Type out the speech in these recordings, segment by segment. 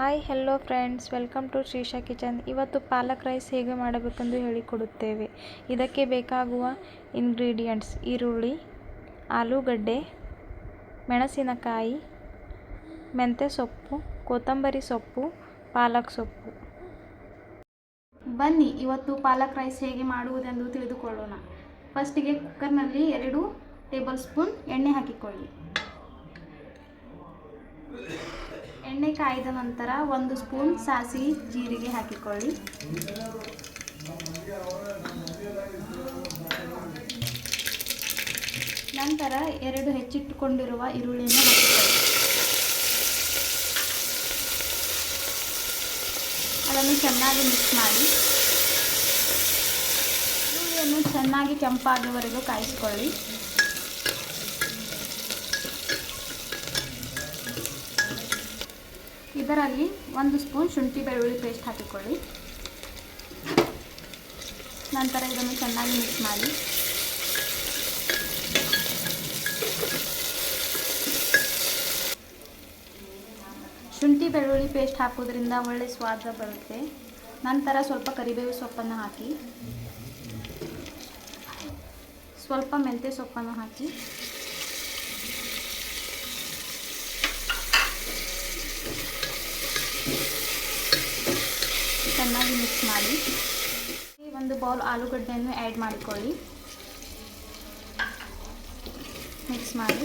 Hi hello friends welcome to Shrisha kitchen ಇವತ್ತು palak rice ಹೇಗೆ ಮಾಡಬೇಕೆಂದು ಹೇಳಿಕೊಡುತ್ತೇವೆ. ಇದಕ್ಕೆ ಬೇಕಾಗುವ ಇಂಗ್ರೀಡಿಯಂಟ್ಸ್ ಈರುಳ್ಳಿ, ಆಲೂಗಡ್ಡೆ, ಮೆಣಸಿನಕಾಯಿ ಮೆಂತ್ಯ ಸೊಪ್ಪು, ಕೊತ್ತಂಬರಿ ಸೊಪ್ಪು, ಪಾಲಕ್ ಸೊಪ್ಪು. ಬನ್ನಿ, ಇವತ್ತು ಪಾಲಕ್ ರೈಸ್ ಹೇಗೆ ಮಾಡುವುದೆಂದು ತಿಳಿದುಕೊಳ್ಳೋಣ. ಫಸ್ಟಿಗೆ ಕುಕ್ಕರ್ನಲ್ಲಿ ಎರಡು ಟೇಬಲ್ ಸ್ಪೂನ್ ಎಣ್ಣೆ ಹಾಕಿಕೊಳ್ಳಿ. ಎಣ್ಣೆ ಕಾಯ್ದ ನಂತರ ಒಂದು ಸ್ಪೂನ್ ಸಾಸಿವೆ ಜೀರಿಗೆ ಹಾಕಿಕೊಳ್ಳಿ. ನಂತರ ಎರಡು ಹೆಚ್ಚಿಟ್ಟುಕೊಂಡಿರುವ ಈರುಳ್ಳಿಯನ್ನು ಅದನ್ನು ಚೆನ್ನಾಗಿ ಮಿಕ್ಸ್ ಮಾಡಿ. ಈರುಳ್ಳಿಯನ್ನು ಚೆನ್ನಾಗಿ ಕೆಂಪಾಗುವವರೆಗೂ ಕಾಯಿಸಿಕೊಳ್ಳಿ. ಇದರಲ್ಲಿ ಒಂದು ಸ್ಪೂನ್ ಶುಂಠಿ ಬೆಳ್ಳುಳ್ಳಿ ಪೇಸ್ಟ್ ಹಾಕಿಕೊಳ್ಳಿ. ನಂತರ ಇದನ್ನು ಚೆನ್ನಾಗಿ ಮಿಕ್ಸ್ ಮಾಡಿ. ಶುಂಠಿ ಬೆಳ್ಳುಳ್ಳಿ ಪೇಸ್ಟ್ ಹಾಕೋದ್ರಿಂದ ಒಳ್ಳೆ ಸ್ವಾದ ಬರುತ್ತೆ. ನಂತರ ಸ್ವಲ್ಪ ಕರಿಬೇವು ಸೊಪ್ಪನ್ನು ಹಾಕಿ. ಸ್ವಲ್ಪ ಮೆಂತ್ಯ ಸೊಪ್ಪನ್ನು ಹಾಕಿ ಚೆನ್ನಾಗಿ ಮಿಕ್ಸ್ ಮಾಡಿ. ಒಂದು ಬೌಲ್ ಆಲೂಗಡ್ಡೆಯನ್ನು ಆ್ಯಡ್ ಮಾಡಿಕೊಳ್ಳಿ. ಮಿಕ್ಸ್ ಮಾಡಿ.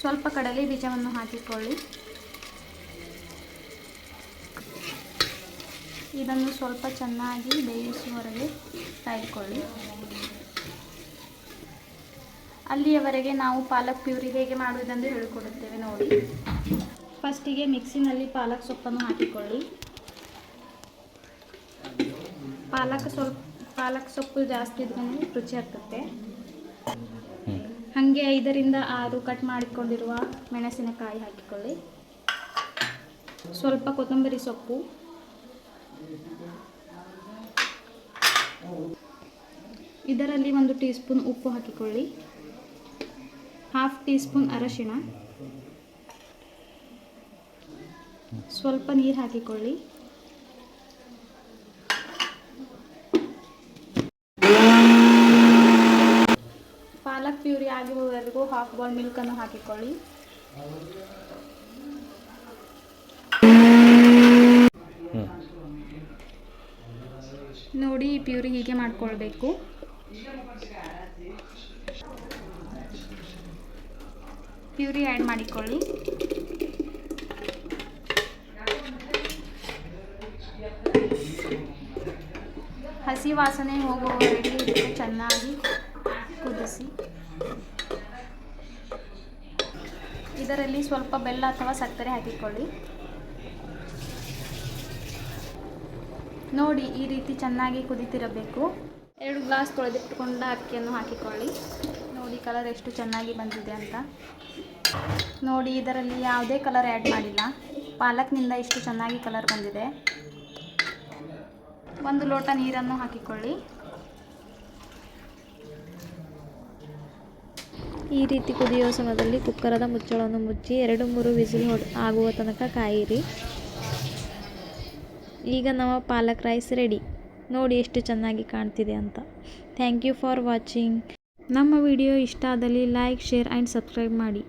ಸ್ವಲ್ಪ ಕಡಲೆ ಬೀಜವನ್ನು ಹಾಕಿಕೊಳ್ಳಿ. ಇದನ್ನು ಸ್ವಲ್ಪ ಚೆನ್ನಾಗಿ ಬೇಯಿಸುವವರೆಗೆ ಕಾಯ್ದುಕೊಳ್ಳಿ ಅಲ್ಲಿಯವರೆಗೆ ನಾವು ಪಾಲಕ್ ಪ್ಯೂರಿ ಹೇಗೆ ಮಾಡುವುದೆಂದು ಹೇಳಿಕೊಡುತ್ತೇವೆ ನೋಡಿ. ಫಸ್ಟಿಗೆ ಮಿಕ್ಸಿನಲ್ಲಿ ಪಾಲಕ್ ಸೊಪ್ಪನ್ನು ಹಾಕಿಕೊಳ್ಳಿ. ಪಾಲಕ್ ಸೊಪ್ಪು ಪಾಲಕ್ ಸೊಪ್ಪು ಜಾಸ್ತಿ ಇದ್ರೂ ರುಚಿ ಆಗ್ತದೆ. ಹಾಗೆ ಐದರಿಂದ ಆರು ಕಟ್ ಮಾಡಿಕೊಂಡಿರುವ ಮೆಣಸಿನಕಾಯಿ ಹಾಕಿಕೊಳ್ಳಿ. ಸ್ವಲ್ಪ ಕೊತ್ತಂಬರಿ ಸೊಪ್ಪು. ಇದರಲ್ಲಿ ಒಂದು ಟೀ ಸ್ಪೂನ್ ಉಪ್ಪು ಹಾಕಿಕೊಳ್ಳಿ. ಹಾಫ್ ಟೀ ಸ್ಪೂನ್ ಅರಶಿಣ. ಸ್ವಲ್ಪ ನೀರು ಹಾಕಿಕೊಳ್ಳಿ. ಪಾಲಕ್ ಪ್ಯೂರಿ ಆಗುವವರೆಗೂ ಹಾಫ್ ಬಾಲ್ ಮಿಲ್ಕನ್ನು ಹಾಕಿಕೊಳ್ಳಿ. ನೋಡಿ ಪ್ಯೂರಿ ಹೀಗೆ ಮಾಡ್ಕೊಳ್ಬೇಕು. ಪ್ಯೂರಿ ಆ್ಯಡ್ ಮಾಡಿಕೊಳ್ಳಿ. ಹಸಿ ವಾಸನೆ ಹೋಗುವವರೆಗೆ ಇದನ್ನು ಚೆನ್ನಾಗಿ ಕುದಿಸಿ. ಇದರಲ್ಲಿ ಸ್ವಲ್ಪ ಬೆಲ್ಲ ಅಥವಾ ಸಕ್ಕರೆ ಹಾಕಿಕೊಳ್ಳಿ. ನೋಡಿ, ಈ ರೀತಿ ಚೆನ್ನಾಗಿ ಕುದಿತಿರಬೇಕು. ಎರಡು ಗ್ಲಾಸ್ ತೊಳೆದಿಟ್ಟುಕೊಂಡ ಅಕ್ಕಿಯನ್ನು ಹಾಕಿಕೊಳ್ಳಿ. ನೋಡಿ ಕಲರ್ ಎಷ್ಟು ಚೆನ್ನಾಗಿ ಬಂದಿದೆ ಅಂತ. ನೋಡಿ, ಇದರಲ್ಲಿ ಯಾವುದೇ ಕಲರ್ ಆ್ಯಡ್ ಮಾಡಿಲ್ಲ. ಪಾಲಕ್ನಿಂದ ಇಷ್ಟು ಚೆನ್ನಾಗಿ ಕಲರ್ ಬಂದಿದೆ. ಒಂದು ಲೋಟ ನೀರನ್ನು ಹಾಕಿಕೊಳ್ಳಿ. ಈ ರೀತಿ ಕುದಿಯುವ ಸಮಯದಲ್ಲಿ ಕುಕ್ಕರದ ಮುಚ್ಚಳವನ್ನು ಮುಚ್ಚಿ ಎರಡು ಮೂರು ವಿಸಿಲ್ ಹೊಡ್ ಆಗುವ ತನಕ ಕಾಯಿರಿ. ಈಗ ನಮ್ಮ ಪಾಲಕ್ ರೈಸ್ ರೆಡಿ ನೋಡಿ ಎಷ್ಟು ಚೆನ್ನಾಗಿ ಕಾಣ್ತಿದೆ ಅಂತ. ಥ್ಯಾಂಕ್ ಯು ಫಾರ್ ವಾಚಿಂಗ್ ನಮ್ಮ ವಿಡಿಯೋ ಇಷ್ಟ ಆದಲ್ಲಿ ಲೈಕ್ ಶೇರ್ ಆ್ಯಂಡ್ ಸಬ್ಸ್ಕ್ರೈಬ್ ಮಾಡಿ.